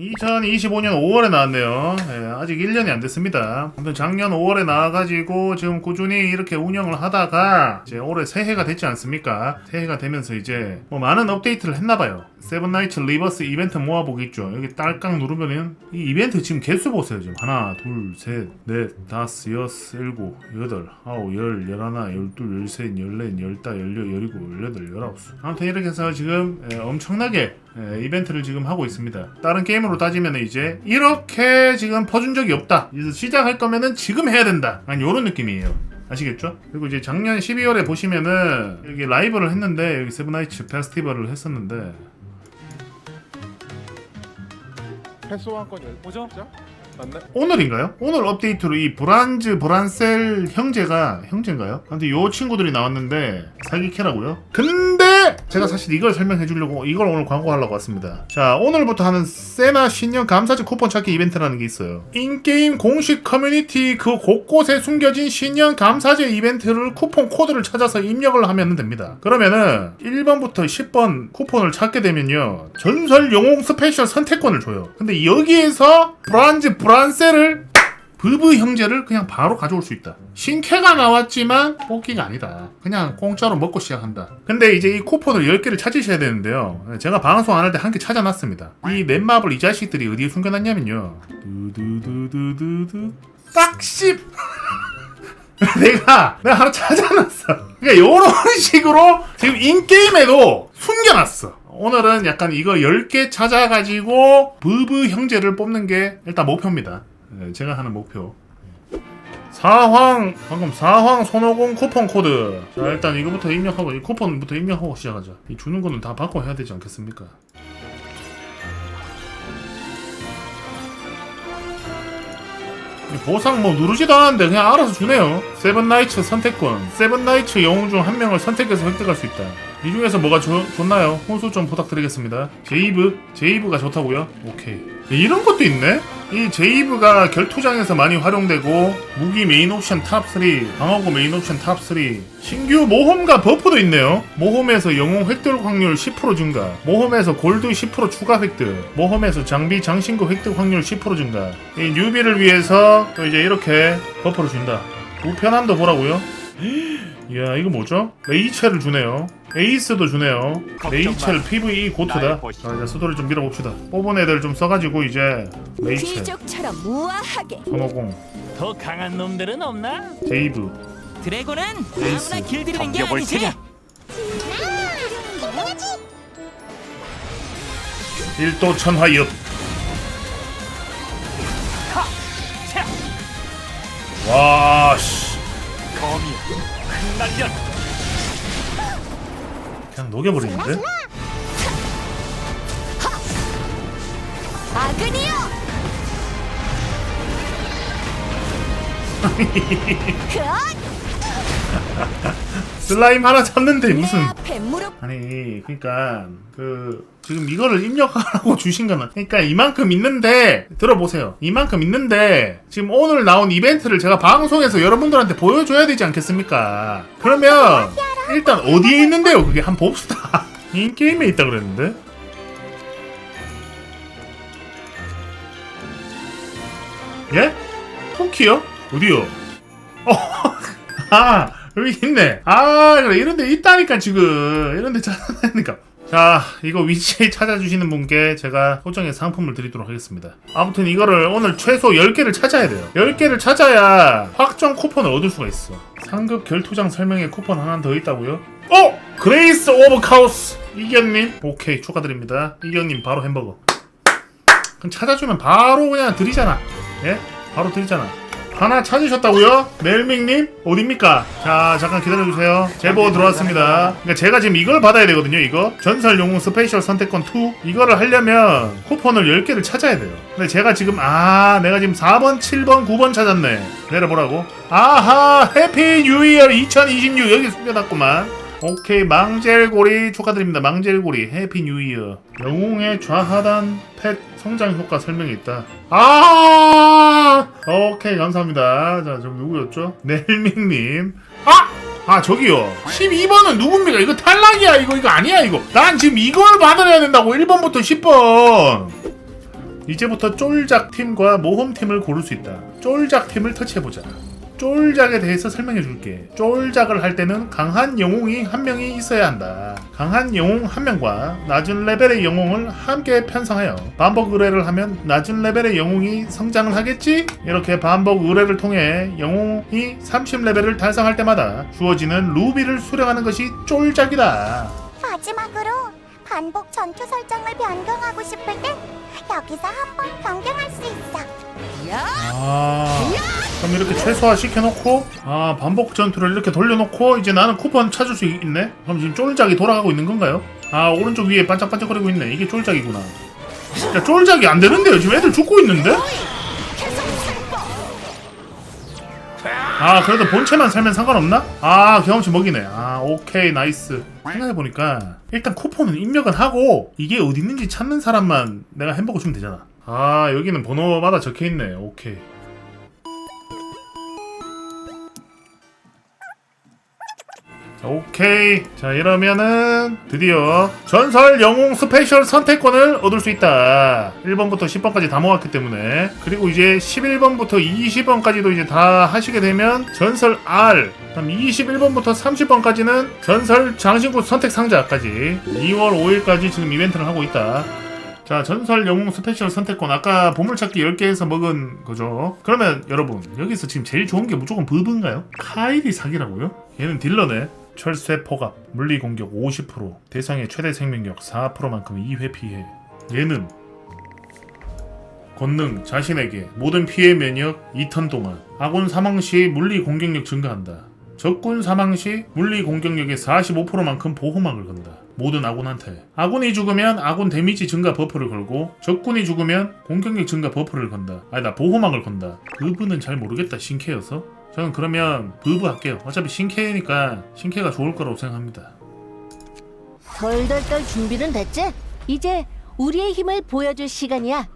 2025년 5월에 나왔네요. 예, 아직 1년이 안 됐습니다. 아무튼 작년 5월에 나와가지고 지금 꾸준히 이렇게 운영을 하다가 이제 올해 새해가 됐지 않습니까? 새해가 되면서 이제 뭐 많은 업데이트를 했나봐요. 세븐나이츠 리버스 이벤트 모아보기 있죠. 여기 딸깍 누르면은 이 이벤트 지금 개수 보세요. 지금 하나, 둘, 셋, 넷, 다섯, 여섯, 일곱, 여덟, 아홉, 열, 열하나, 열둘, 열셋, 열넷, 열다, 열여, 열이곱, 열여덟, 열아홉. 아무튼 이렇게 해서 지금 예, 엄청나게 예, 이벤트를 지금 하고 있습니다. 다른 게임으로 따지면 이제 이렇게 지금 퍼준 적이 없다. 그래서 시작할 거면은 지금 해야 된다. 한 이런 느낌이에요. 아시겠죠? 그리고 이제 작년 12월에 보시면은 여기 라이브를 했는데 여기 세븐나이츠 페스티벌을 했었는데 패스호환권 열 뭐죠? 오늘인가요? 오늘 업데이트로 이 브란즈 브란셀 형제가 형제인가요? 근데 요 친구들이 나왔는데 사기캐라고요? 근데 제가 사실 이걸 설명해 주려고 이걸 오늘 광고하려고 왔습니다. 자 오늘부터 하는 세나 신년 감사지 쿠폰 찾기 이벤트라는 게 있어요. 인게임 공식 커뮤니티 그 곳곳에 숨겨진 신년 감사제 이벤트를 쿠폰 코드를 찾아서 입력을 하면 됩니다. 그러면은 1번부터 10번 쿠폰을 찾게 되면요 전설 영웅 스페셜 선택권을 줘요. 근데 여기에서 브란즈 브 란셀을 브브 형제를 그냥 바로 가져올 수 있다. 신캐가 나왔지만 뽑기가 아니다. 그냥 공짜로 먹고 시작한다. 근데 이제 이 쿠폰을 10개를 찾으셔야 되는데요. 제가 방송 안 할 때 한 개 찾아놨습니다. 이 넷마블 이 자식들이 어디에 숨겨놨냐면요. 두두두두두두 딱 10! 내가 내가 하나 찾아놨어. 그러니까 이런 식으로 지금 인게임에도 숨겨놨어. 오늘은 약간 이거 10개 찾아가지고 부부 형제를 뽑는 게 일단 목표입니다. 네, 제가 하는 목표. 사황 방금 사황 손오공 쿠폰 코드. 자 일단 이거부터 입력하고 이 쿠폰부터 입력하고 시작하자. 이 주는 거는 다 받고 해야 되지 않겠습니까? 보상 뭐 누르지도 않았는데 그냥 알아서 주네요. 세븐나이츠 선택권. 세븐나이츠 영웅 중 한 명을 선택해서 획득할 수 있다. 이 중에서 뭐가 좋, 좋나요? 호수 좀 부탁드리겠습니다. 제이브? 제이브가 좋다고요? 오케이. 이런 것도 있네? 이 제이브가 결투장에서 많이 활용되고 무기 메인 옵션 탑3, 방어구 메인 옵션 탑3 신규 모험과 버프도 있네요. 모험에서 영웅 획득 확률 10% 증가 모험에서 골드 10% 추가 획득 모험에서 장비 장신구 획득 확률 10% 증가 이 뉴비를 위해서 또 이제 이렇게 버프를 준다. 우편함도 보라고요? 이야 이거 뭐죠? 레이첼을 주네요. 에이스도 주네요. 레이첼 PVE 고트다. 자 이제 수도를 좀 밀어봅시다. 뽑은 애들 좀 써가지고 이제 레이첼 귀족처럼 우아하게. 350더 강한 놈들은 없나? 제이브. 드래곤은 에이스. 아무나 길들이는 게 아니지. 테냐? 일도 천화엽 차! 와씨. 거미 흩 날려라. 그냥 녹여버리는데? 아그니요 그 슬라임 하나 잡는데 무슨 아니 그러니까 그 지금 이거를 입력하라고 주신 거는 그러니까 이만큼 있는데 들어보세요 이만큼 있는데 지금 오늘 나온 이벤트를 제가 방송에서 여러분들한테 보여줘야 되지 않겠습니까 그러면 일단 어디에 있는데요 그게 한번 봅시다 인게임에 있다 그랬는데 예? 토키요? 어디요? 어, 아 여기 있네. 아 그래 이런 데 있다니까 지금 이런 데 찾아다니까. 자 이거 위치 찾아주시는 분께 제가 소정의 상품을 드리도록 하겠습니다. 아무튼 이거를 오늘 최소 10개를 찾아야 돼요. 10개를 찾아야 확정 쿠폰을 얻을 수가 있어. 상급 결투장 설명에 쿠폰 하나 더 있다고요? 어! 그레이스 오브 카오스 이견님 오케이 축하드립니다. 이견님 바로 햄버거. 그럼 찾아주면 바로 그냥 드리잖아. 예? 바로 드리잖아. 하나 찾으셨다고요? 멜밍님? 어딥니까? 자, 잠깐 기다려주세요. 제보 들어왔습니다. 그러니까 제가 지금 이걸 받아야 되거든요, 이거. 전설 영웅 스페셜 선택권 2. 이거를 하려면 쿠폰을 10개를 찾아야 돼요. 근데 제가 지금, 아, 내가 지금 4번, 7번, 9번 찾았네. 내려보라고. 아하, 해피 뉴 이어 2026. 여기 숨겨놨구만. 오케이 망젤고리 축하드립니다 망젤고리 해피 뉴 이어 영웅의 좌하단 펫 성장 효과 설명이 있다 아 오케이 감사합니다. 자좀 누구였죠? 넬밍님. 아! 아 저기요. 12번은 누굽니까? 이거 탈락이야. 이거 이거 아니야 이거. 난 지금 이걸 받아내야 된다고. 1번부터 10번. 이제부터 쫄작 팀과 모험 팀을 고를 수 있다. 쫄작 팀을 터치해보자. 쫄작에 대해서 설명해 줄게. 쫄작을 할 때는 강한 영웅이 한 명이 있어야 한다. 강한 영웅 한 명과 낮은 레벨의 영웅을 함께 편성하여 반복 의뢰를 하면 낮은 레벨의 영웅이 성장을 하겠지? 이렇게 반복 의뢰를 통해 영웅이 30레벨을 달성할 때마다 주어지는 루비를 수령하는 것이 쫄작이다. 마지막으로 반복 전투 설정을 변경하고 싶을 때 여기서 한번 변경할 수 있어. 야 아, 그럼 이렇게 최소화 시켜놓고 아 반복 전투를 이렇게 돌려놓고 이제 나는 쿠폰 찾을 수 있네. 그럼 지금 쫄작이 돌아가고 있는 건가요? 아 오른쪽 위에 반짝반짝거리고 있네. 이게 쫄작이구나. 야 쫄작이 안 되는데요. 지금 애들 죽고 있는데? 아 그래도 본체만 살면 상관없나? 아 경험치 먹이네. 아 오케이 나이스. 생각해보니까 일단 쿠폰은 입력은 하고 이게 어디 있는지 찾는 사람만 내가 햄버거 주면 되잖아. 아 여기는 번호마다 적혀있네. 오케이. 자, 오케이. 자, 이러면은 드디어 전설 영웅 스페셜 선택권을 얻을 수 있다. 1번부터 10번까지 다 모았기 때문에. 그리고 이제 11번부터 20번까지도 이제 다 하시게 되면 전설 R. 그다음 21번부터 30번까지는 전설 장신구 선택 상자까지 2월 5일까지 지금 이벤트를 하고 있다. 자, 전설 영웅 스페셜 선택권 아까 보물찾기 10개에서 먹은 거죠. 그러면 여러분, 여기서 지금 제일 좋은 게 무조건 브브인가요? 카일이 사기라고요? 얘는 딜러네. 철새 포갑, 물리 공격 50%, 대상의 최대 생명력 4%만큼 2회 피해. 얘는 권능 자신에게 모든 피해 면역 2턴 동안 아군 사망 시 물리 공격력 증가한다. 적군 사망 시 물리 공격력의 45%만큼 보호막을 건다. 모든 아군한테. 아군이 죽으면 아군 데미지 증가 버프를 걸고 적군이 죽으면 공격력 증가 버프를 건다. 아니다 보호막을 건다. 그분은 잘 모르겠다 신캐여서. 저는 그러면 브브 할게요. 어차피 신캐니까 신캐가 좋을 거라고 생각합니다. 덜덜덜 준비는 됐지? 이제 우리의 힘을 보여줄 시간이야.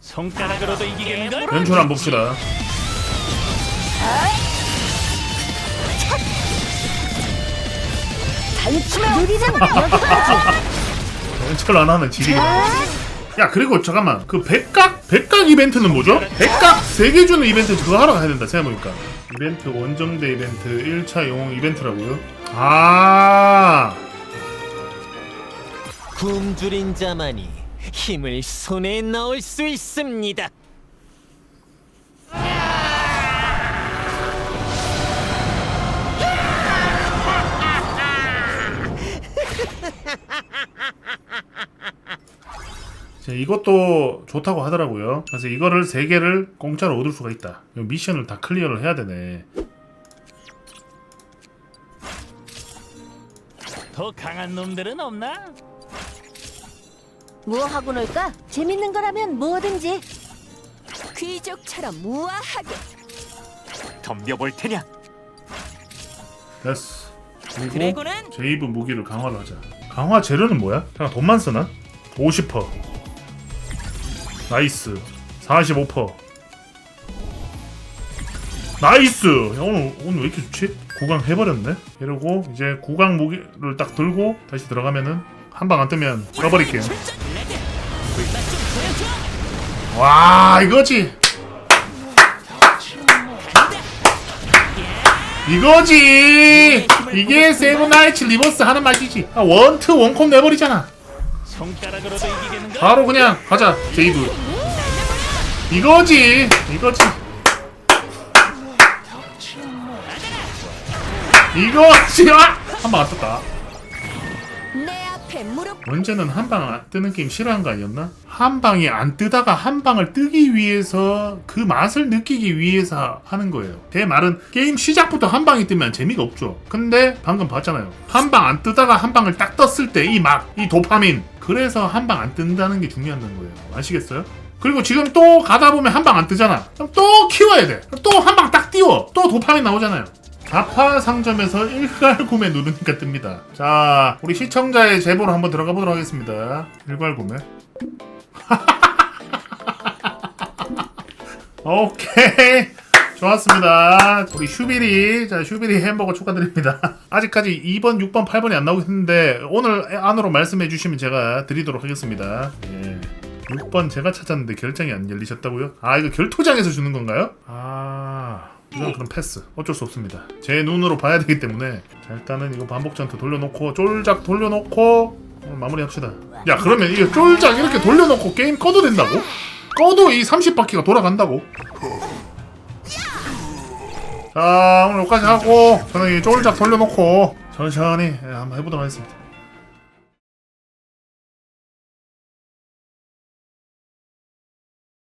손가락으로도 이기겠는 걸? 연출 한번 봅시다. 단숨 에 우리는 여기까지. 연출 안 하는 지리기. 야 그리고 잠깐만 그 백각 백각 이벤트는 뭐죠? 백각 세개 주는 이벤트 그거 하러 가야 된다 생각해보니까 이벤트 원정대 이벤트 1차 영웅 이벤트라고요? 아 굶주린 자만이 힘을 손에 넣을 수 있습니다. 이것도 좋다고 하더라고요 그래서 이거를 세 개를 공짜로 얻을 수가 있다 미션을 다 클리어를 해야 되네 더 강한 놈들은 없나? 뭐 하고 놀까? 재밌는 거라면 뭐든지. 귀족처럼 우아하게 덤벼볼 테냐? 됐어 그리고 드래곤은 제이브 무기를 강화를 하자 강화 재료는 뭐야? 그냥 돈만 쓰나? 50% 나이스. 45% 나이스! 야, 오늘 오늘 왜 이렇게 좋지? 구강 해버렸네? 이러고 이제 구강 무기를 딱 들고 다시 들어가면은 한 방 안 뜨면 보여줘 와 이거지! 이거지! 이게 세븐나이츠 리버스 하는 맛이지. 아, 원투 원콤 내버리잖아 손가락으로도 이기겠는 걸? 바로 그냥 가자 제이브 이거지 이거지 이거지 아! 한방 안 떴다 내 앞에 무릎 언제는 한 방 안 뜨는 게임 싫어한 거 아니었나? 한 방이 안 뜨다가 한 방을 뜨기 위해서 그 맛을 느끼기 위해서 하는 거예요. 제 말은 게임 시작부터 한 방이 뜨면 재미가 없죠. 근데 방금 봤잖아요. 한 방 안 뜨다가 한 방을 딱 떴을 때이 맛, 이 도파민. 그래서 한 방 안 뜬다는 게 중요한 거예요. 아시겠어요? 그리고 지금 또 가다 보면 한 방 안 뜨잖아. 그럼 또 키워야 돼. 또 한 방 딱 띄워. 또 도파민 나오잖아요. 자파 상점에서 일괄 구매 누르니까 뜹니다. 자, 우리 시청자의 제보로 한번 들어가 보도록 하겠습니다. 일괄 구매. 오케이. 좋았습니다. 우리 슈비리, 자, 슈비리 햄버거 축하드립니다. 아직까지 2번, 6번, 8번이 안 나오고 있는데, 오늘 안으로 말씀해 주시면 제가 드리도록 하겠습니다. 예. 6번 제가 찾았는데 결정이 안 열리셨다고요? 아, 이거 결투장에서 주는 건가요? 아. 이건 그럼 패스. 어쩔 수 없습니다. 제 눈으로 봐야 되기 때문에. 자, 일단은 이거 반복 전투 돌려놓고, 쫄작 돌려놓고, 오늘 마무리 합시다. 야, 그러면 이거 쫄작 이렇게 돌려놓고 게임 꺼도 된다고? 꺼도 이 30바퀴가 돌아간다고? 자 오늘 여기까지 하고 저는 이 쫄작 돌려놓고 천천히 예, 한번 해보도록 하겠습니다